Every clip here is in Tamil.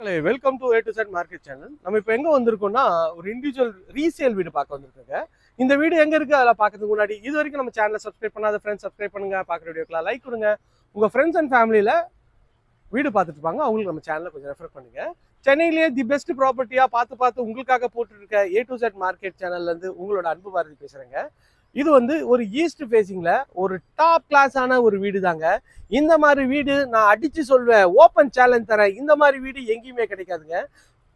Welcome to A to Z market channel நம்ம இப்போ எங்கே வந்திருக்கோம்னா ஒரு இண்டிவிஜுவல் ரீசேல் வீடு பார்க்க வந்திருக்கோங்க. இந்த வீடு எங்கே இருக்குது அதில் பார்க்கறதுக்கு முன்னாடி இது வரைக்கும் நம்ம சேனலை சப்ஸ்கிரைப் பண்ணாத ஃப்ரெண்ட்ஸ் சப்ஸ்கிரைப் பண்ணுங்க. பார்க்குற வீடியோக்கெலாம் லைக் கொடுங்க. உங்கள் ஃப்ரெண்ட்ஸ் அண்ட் ஃபேமிலியில் வீடு பார்த்துட்டு இருப்பாங்க அவங்களுக்கு நம்ம சேனலை கொஞ்சம் ரெஃபர் பண்ணுங்க. சென்னையிலேயே தி பெஸ்ட் ப்ராப்பர்ட்டியாக பார்த்து பார்த்து உங்களுக்காக போட்டுருக்க ஏ டு செட் மார்க்கெட் சேனல்லேருந்து உங்களோட அன்பு பாரதி பேசுகிறேங்க இது வந்து ஒரு ஈஸ்ட் ஃபேஸிங்கில் ஒரு டாப் கிளாஸான ஒரு வீடு தாங்க இந்த மாதிரி வீடு நான் அடித்து சொல்வேன் ஓப்பன் சேலஞ்ச் தரேன். இந்த மாதிரி வீடு எங்கேயுமே கிடைக்காதுங்க.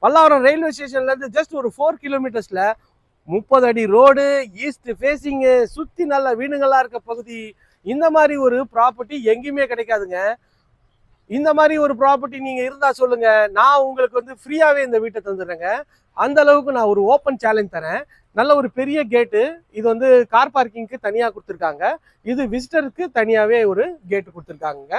பல்லாவரம் ரயில்வே ஸ்டேஷன்லேருந்து ஜஸ்ட் ஒரு ஃபோர் கிலோமீட்டர்ஸில் முப்பது அடி ரோடு ஈஸ்ட் ஃபேஸிங்கு சுற்றி நல்ல வீடுங்களாக இருக்க பகுதி இந்த மாதிரி ஒரு ப்ராப்பர்ட்டி எங்கேயுமே கிடைக்காதுங்க. இந்த மாதிரி ஒரு ப்ராப்பர்ட்டி நீங்கள் இருந்தால் சொல்லுங்கள் நான் உங்களுக்கு வந்து ஃப்ரீயாகவே இந்த வீட்டை தந்துடுறேங்க. அந்த அளவுக்கு நான் ஒரு ஓப்பன் சேலஞ்ச் தரேன். நல்ல ஒரு பெரிய கேட்டு இது வந்து கார் பார்க்கிங்க்கு தனியாக கொடுத்துருக்காங்க. இது விசிட்டருக்கு தனியாகவே ஒரு கேட்டு கொடுத்துருக்காங்க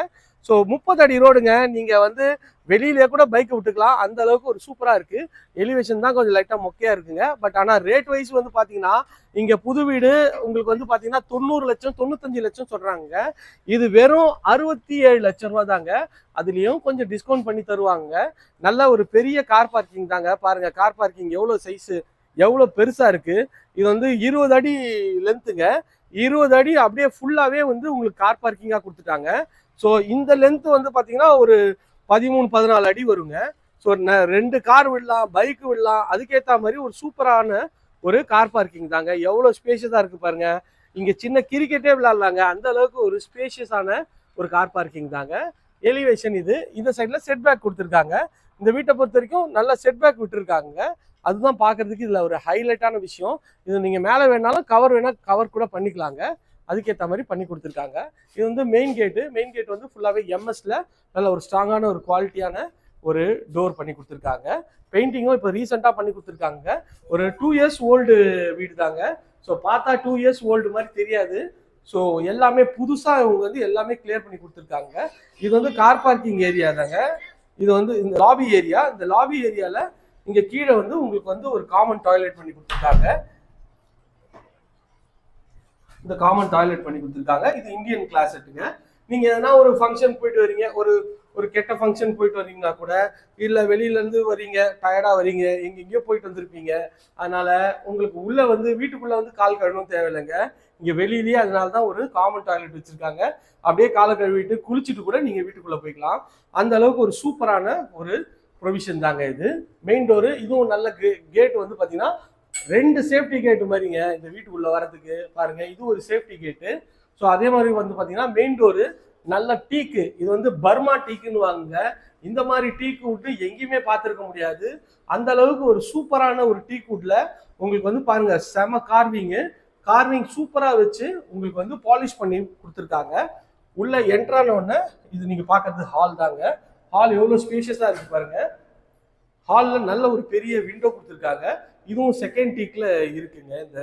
ஸோ முப்பது அடி ரோடுங்க நீங்கள் வந்து வெளியிலே கூட பைக்கை விட்டுக்கலாம். அந்த அளவுக்கு ஒரு சூப்பராக இருக்குது எலிவேஷன் தான் கொஞ்சம் லைட்டாக மொக்கையாக இருக்குங்க. பட் ஆனால் ரேட் வைஸ் வந்து பார்த்தீங்கன்னா இங்கே புது வீடு உங்களுக்கு வந்து பார்த்தீங்கன்னா தொண்ணூறு லட்சம் தொண்ணூத்தஞ்சு லட்சம் சொல்கிறாங்க இது வெறும் அறுபத்தி ஏழு லட்சம் ரூபா தாங்க. அதுலேயும் கொஞ்சம் டிஸ்கவுண்ட் பண்ணி தருவாங்க. நல்ல ஒரு பெரிய கார் பார்க்கிங் தாங்க. பாருங்கள் கார் பார்க்கிங் பார்க்கிங் எவ்வளோ சைஸு எவ்வளோ பெருசாக இருக்குது இது வந்து இருபது அடி லென்த்துங்க இருபது அடி அப்படியே ஃபுல்லாகவே வந்து உங்களுக்கு கார் பார்க்கிங்காக கொடுத்துட்டாங்க. ஸோ இந்த லென்த்து வந்து பார்த்தீங்கன்னா ஒரு பதிமூணு பதினாலு அடி வருங்க. ஸோ ரெண்டு கார் விடலாம் பைக் விடலாம் அதுக்கேற்ற மாதிரி ஒரு சூப்பரான ஒரு கார் பார்க்கிங் தாங்க. எவ்வளோ ஸ்பேஷியஸாக இருக்குது பாருங்கள் இங்கே சின்ன கிரிக்கெட்டே விளாட்லாங்க அந்த அளவுக்கு ஒரு ஸ்பேஷியஸான ஒரு கார் பார்க்கிங் தாங்க. எலிவேஷன் இது. இந்த சைடில் செட் பேக் கொடுத்துருக்காங்க. இந்த வீட்டை பொறுத்த வரைக்கும் நல்ல செட் பேக் விட்டுருக்காங்க. அதுதான் பார்க்கறதுக்கு இதில் ஒரு ஹைலைட்டான விஷயம். இது நீங்கள் மேலே வேணாலும் கவர் வேணால் கவர் கூட பண்ணிக்கலாங்க. அதுக்கேற்ற மாதிரி பண்ணி கொடுத்துருக்காங்க. இது வந்து மெயின் கேட்டு மெயின் கேட் வந்து ஃபுல்லாகவே எம்எஸ்ல நல்ல ஒரு ஸ்ட்ராங்கான ஒரு குவாலிட்டியான ஒரு டோர் பண்ணி கொடுத்துருக்காங்க. பெயிண்டிங்கும் இப்போ ரீசெண்டாக பண்ணி கொடுத்துருக்காங்க. ஒரு டூ இயர்ஸ் ஓல்டு வீடு தாங்க ஸோ பார்த்தா டூ இயர்ஸ் ஓல்டு மாதிரி தெரியாது. ஸோ எல்லாமே புதுசாக இவங்க வந்து எல்லாமே கிளியர் பண்ணி கொடுத்துருக்காங்க. இது வந்து கார் பார்க்கிங் ஏரியா தாங்க. இது வந்து இந்த லாபி ஏரியா இந்த லாபி ஏரியாவில் இங்கே கீழே வந்து உங்களுக்கு வந்து ஒரு காமன் டாய்லெட் பண்ணி கொடுத்துருக்காங்க. இந்த காமன் டாய்லெட் பண்ணி கொடுத்துருக்காங்க. இது இந்தியன் கிளாஸெட்டுங்க நீங்கள் எதனா ஒரு ஃபங்க்ஷன் போயிட்டு வரீங்க ஒரு ஒரு கெட்ட ஃபங்க்ஷன் போயிட்டு வரீங்கன்னா கூட இல்லை வெளியிலேருந்து வரீங்க டயர்டாக வரீங்க எங்க எங்கேயோ போயிட்டு வந்திருப்பீங்க. அதனால உங்களுக்கு உள்ளே வந்து வீட்டுக்குள்ளே வந்து கால் கழுவணும் தேவையில்லைங்க. இங்கே வெளியிலேயே அதனால தான் ஒரு காமன் டாய்லெட் வச்சுருக்காங்க. அப்படியே காலை கழுவிட்டு குளிச்சுட்டு கூட நீங்கள் வீட்டுக்குள்ளே போய்க்கலாம். அந்த அளவுக்கு ஒரு சூப்பரான ஒரு ப்ரொவிஷன் தாங்க இது. மெயின் டோரு இதுவும் நல்ல கேட் வந்து பார்த்தீங்கன்னா ரெண்டு சேஃப்டி கேட்டு மாதிரிங்க. இந்த வீட்டுக்குள்ளே வரதுக்கு பாருங்கள் இது ஒரு சேஃப்டி கேட்டு ஸோ அதே மாதிரி வந்து பார்த்தீங்கன்னா மெயின் டோரு நல்ல டீக்கு இது வந்து பர்மா டீக்குன்னு வாங்குங்க இந்த மாதிரி டீக்கு விட்டு எங்கேயுமே பார்த்துருக்க முடியாது. அந்த அளவுக்கு ஒரு சூப்பரான ஒரு டீ வுட்ல உங்களுக்கு வந்து பாருங்க செம கார்விங்கு கார்விங் சூப்பராக வச்சு உங்களுக்கு வந்து பாலிஷ் பண்ணி கொடுத்துருக்காங்க. உள்ளே என்ட்ரானோடனே இது நீங்கள் பார்க்கறது ஹால் தாங்க. ஹால் எவ்வளோ ஸ்பேஷியஸாக இருக்குது பாருங்கள் ஹாலில் நல்ல ஒரு பெரிய விண்டோ கொடுத்துருக்காங்க. இதுவும் செகண்ட் டீக்கில் இருக்குங்க இந்த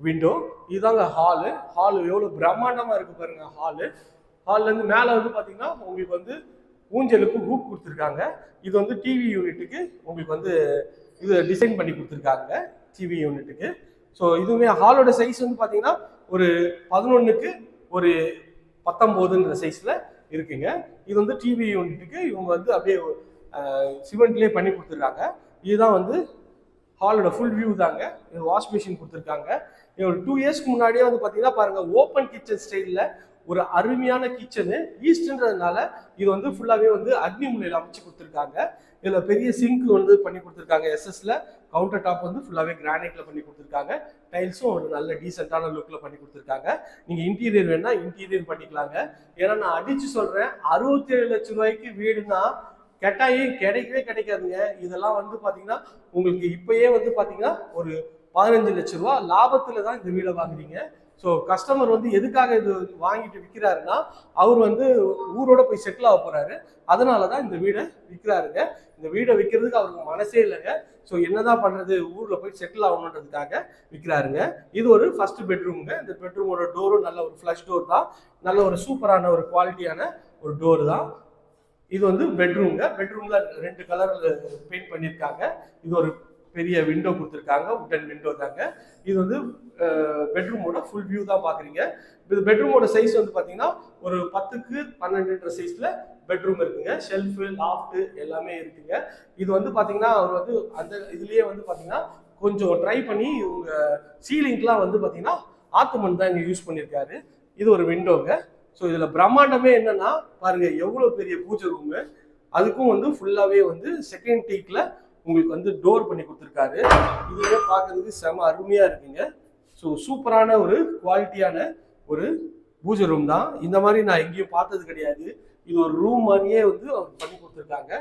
விண்டோ இதுதாங்க ஹாலு ஹால் எவ்வளோ பிரம்மாண்டமாக இருக்குது பாருங்கள் ஹாலு ஹால்லேருந்து மேலே வந்து பார்த்தீங்கன்னா உங்களுக்கு வந்து ஊஞ்சலுக்கு ரூப் கொடுத்துருக்காங்க. இது வந்து டிவி யூனிட்டுக்கு உங்களுக்கு வந்து இது டிசைன் பண்ணி கொடுத்துருக்காங்க டிவி யூனிட்டுக்கு ஸோ இதுவுமே ஹாலோட சைஸ் வந்து பார்த்தீங்கன்னா ஒரு பதினொன்றுக்கு ஒரு பத்தொம்போதுன்ற சைஸில் இருக்குங்க. இது வந்து டிவி யூனிட்டுக்கு இவங்க வந்து அப்படியே சிமெண்ட்லேயே பண்ணி கொடுத்துருக்காங்க. இதுதான் வந்து ஹாலோட ஃபுல் வியூ தாங்க. இது வாஷ் மிஷின் கொடுத்துருக்காங்க. இது ஒரு டூ இயர்ஸ்க்கு முன்னாடியே வந்து பார்த்தீங்கன்னா பாருங்க ஓப்பன் கிச்சன் ஸ்டைலில் ஒரு அருமையான கிச்சனு ஈஸ்ட்ன்றதுனால இது வந்து ஃபுல்லாகவே வந்து அக்னி முனையில் அமைச்சு கொடுத்துருக்காங்க. இதில் பெரிய சிங்க் வந்து பண்ணி கொடுத்துருக்காங்க. எஸ்எஸ்ல கவுண்டர் டாப் வந்து ஃபுல்லாகவே கிரானைட்ல பண்ணி கொடுத்துருக்காங்க. டைல்ஸும் ஒரு நல்ல டீசெண்டான லுக்கில் பண்ணி கொடுத்துருக்காங்க. நீங்கள் இன்டீரியர் வேணால் இன்டீரியர் பண்ணிக்கலாங்க. ஏன்னா நான் அடிச்சு சொல்கிறேன் அறுபத்தேழு லட்சம் ரூபாய்க்கு வீடுனா கட்டாயம் கிடைக்கவே கிடைக்காதுங்க. இதெல்லாம் வந்து பார்த்தீங்கன்னா உங்களுக்கு இப்பயே வந்து பார்த்தீங்கன்னா ஒரு பதினஞ்சு லட்ச ரூபா லாபத்தில் தான் இந்த வீடை வாங்குறீங்க. ஸோ கஸ்டமர் வந்து எதுக்காக இது வாங்கிட்டு விற்கிறாருன்னா அவர் வந்து ஊரோட போய் செட்டில் ஆக போறாரு. அதனால தான் இந்த வீடை விற்கிறாருங்க இந்த வீடை விற்கிறதுக்கு அவருக்கு மனசே இல்லைங்க. ஸோ என்னதான் பண்ணுறது ஊரில் போய் செட்டில் ஆகணுன்றதுக்காக விற்கிறாருங்க இது ஒரு ஃபர்ஸ்ட் பெட்ரூமுங்க இந்த பெட்ரூமோட டோரும் நல்ல ஒரு ஃப்ளஷ் டோர் தான். நல்ல ஒரு சூப்பரான ஒரு குவாலிட்டியான ஒரு டோர் தான். இது வந்து பெட்ரூம்ங்க பெட்ரூம்ல ரெண்டு கலரில் பெயிண்ட் பண்ணியிருக்காங்க. இது ஒரு பெரிய விண்டோ கொடுத்துருக்காங்க. உட்டன் விண்டோ தாங்க. இது வந்து பெட்ரூமோட ஃபுல் வியூ தான் பார்க்குறீங்க இது பெட்ரூமோட சைஸ் வந்து பார்த்தீங்கன்னா ஒரு பத்துக்கு பன்னெண்டுன்ற சைஸில் பெட்ரூம் இருக்குங்க. ஷெல்ஃபு லாஃப்ட்டு எல்லாமே இருக்குங்க. இது வந்து பார்த்தீங்கன்னா அவர் வந்து அந்த இதுலேயே வந்து பார்த்தீங்கன்னா கொஞ்சம் ட்ரை பண்ணி இவங்க சீலிங்க்லாம் வந்து பாத்தீங்கன்னா ஆத்துமன் தான் இங்கே யூஸ் பண்ணியிருக்காரு இது ஒரு விண்டோங்க ஸோ இதில் பிரம்மாண்டமே என்னன்னா பாருங்கள் எவ்வளோ பெரிய பூஜை ரூமு அதுக்கும் வந்து ஃபுல்லாகவே வந்து செகண்ட் டீக்கில் உங்களுக்கு வந்து டோர் பண்ணி கொடுத்துருக்காரு. இதுவே பார்க்கறதுக்கு செம அருமையாக இருக்குங்க. ஸோ சூப்பரான ஒரு குவாலிட்டியான ஒரு பூஜை ரூம் தான். இந்த மாதிரி நான் எங்கேயும் பார்த்தது கிடையாது. இது ஒரு ரூம் மாதிரியே வந்து அவர் பண்ணி கொடுத்துருக்காங்க.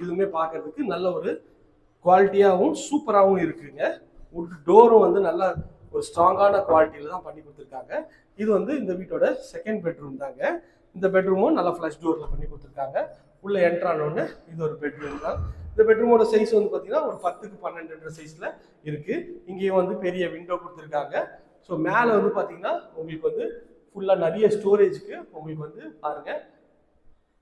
இதுவுமே பார்க்கறதுக்கு நல்ல ஒரு குவாலிட்டியாகவும் சூப்பராகவும் இருக்குங்க. டோரும் வந்து நல்லா ஒரு ஸ்ட்ராங்கான குவாலிட்டியில் தான் பண்ணி கொடுத்துருக்காங்க. இது வந்து இந்த வீட்டோட செகண்ட் பெட்ரூம் தாங்க. இந்த பெட்ரூமும் நல்லா ஃப்ளஷ் டோரில் பண்ணி கொடுத்துருக்காங்க. உள்ளே என்ட்ரானோன்னு இது ஒரு பெட்ரூம் தான். இந்த பெட்ரூமோட சைஸ் வந்து பார்த்தீங்கன்னா ஒரு பத்துக்கு பன்னெண்டுன்ற சைஸில் இருக்குது இங்கேயும் வந்து பெரிய விண்டோ கொடுத்துருக்காங்க. ஸோ மேலே வந்து பார்த்தீங்கன்னா உங்களுக்கு வந்து ஃபுல்லாக நிறைய ஸ்டோரேஜ்க்கு உங்களுக்கு வந்து பாருங்கள்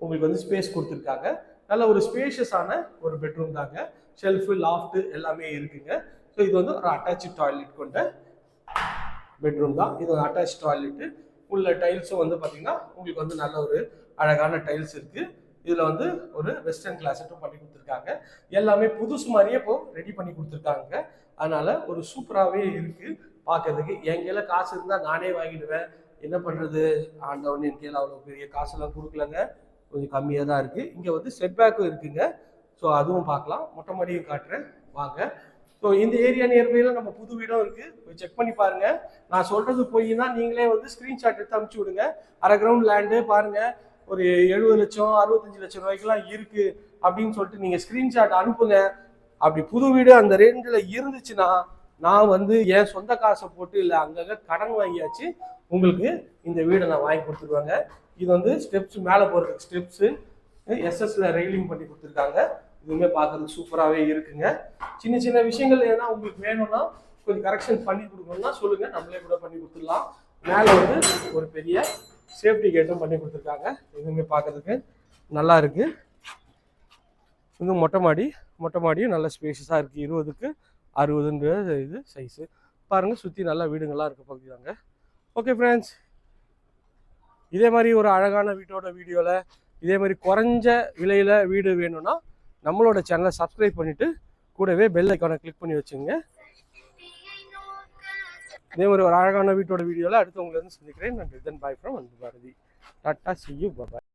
உங்களுக்கு வந்து ஸ்பேஸ் கொடுத்துருக்காங்க. நல்ல ஒரு ஸ்பேஷியஸான ஒரு பெட்ரூம் தாங்க. ஷெல்ஃபு லாஃப்ட்டு எல்லாமே இருக்குங்க. ஸோ இது வந்து ஒரு அட்டாச் டாய்லெட் கொண்ட பெட்ரூம் தான். இது ஒரு அட்டாச் டாய்லெட்டு உள்ள டைல்ஸும் வந்து பார்த்தீங்கன்னா உங்களுக்கு வந்து நல்ல ஒரு அழகான டைல்ஸ் இருக்குது இதில் வந்து ஒரு வெஸ்டர்ன் கிளாஸட்டும் பண்ணி கொடுத்துருக்காங்க. எல்லாமே புதுசு மாதிரியே இப்போ ரெடி பண்ணி கொடுத்துருக்காங்க. அதனால் ஒரு சூப்பராகவே இருக்குது பார்க்கறதுக்கு என் கையில் காசு இருந்தால் நானே வாங்கிடுவேன். என்ன பண்ணுறது ஆண்டவன் என் கையில் அவ்வளோ பெரிய காசெல்லாம் கொடுக்கலங்க. கொஞ்சம் கம்மியாக தான் இருக்குது இங்கே வந்து செட் பேக்கும் இருக்குங்க. ஸோ அதுவும் பார்க்கலாம். மொட்டை மாடியும் காட்டுறேன். வாங்க. ஸோ இந்த ஏரியா நியர்பையில் நம்ம புது வீடும் இருக்குது போய் செக் பண்ணி பாருங்கள் நான் சொல்கிறது போய் தான் நீங்களே வந்து ஸ்க்ரீன்ஷாட் எடுத்து அமுச்சு விடுங்க. அரை கிரவுண்ட் லேண்டு பாருங்கள் ஒரு எழுபது லட்சம் அறுபத்தஞ்சு லட்சம் ரூபாய்க்குலாம் இருக்கு அப்படின்னு சொல்லிட்டு நீங்க ஸ்கிரீன்ஷாட் அனுப்புங்க. அப்படி புது வீடு அந்த ரேஞ்சில் இருந்துச்சுன்னா நான் வந்து என் சொந்த காசை போட்டு இல்லை அங்கங்கே கடன் வாங்கியாச்சு உங்களுக்கு இந்த வீடை நான் வாங்கி கொடுத்துருவாங்க. இது வந்து ஸ்டெப்ஸ் மேலே போகிறதுக்கு ஸ்டெப்ஸு எஸ்எஸ்ல ரெயிலிங் பண்ணி கொடுத்துருக்காங்க. இதுவுமே பார்க்கறதுக்கு சூப்பராகவே இருக்குங்க. சின்ன சின்ன விஷயங்கள் ஏன்னா உங்களுக்கு வேணும்னா கொஞ்சம் கரெக்ஷன் பண்ணி கொடுக்கணும்னா சொல்லுங்கள் நம்மளே கூட பண்ணி கொடுத்துடலாம். மேலே வந்து ஒரு பெரிய சேஃப்டி கேட்டும் பண்ணி கொடுத்துருக்காங்க. இதுவுமே பார்க்கறதுக்கு நல்லா இருக்கு. இது மொட்டை மாடி மொட்டை மாடியும் நல்ல ஸ்பேஷியஸாக இருக்குது இருபதுக்கு அறுபதுன்ற இது சைஸு பாருங்கள் சுற்றி நல்லா வீடுங்கள்லாம் இருக்க பகுதி தாங்க ஓகே ஃப்ரெண்ட்ஸ் இதே மாதிரி ஒரு அழகான வீட்டோட வீடியோவில் இதே மாதிரி குறைஞ்ச விலையில் வீடு வேணும்னா நம்மளோட சேனலை சப்ஸ்கிரைப் பண்ணிவிட்டு கூடவே பெல் ஐக்கானை கிளிக் பண்ணி வச்சுங்க இதே மாதிரி ஒரு அழகான வீட்டோட வீடியோவில் அடுத்து உங்களை வந்து சந்திக்கிறேன். நான் Rithan bye from Anbu Bharathi tata see you bye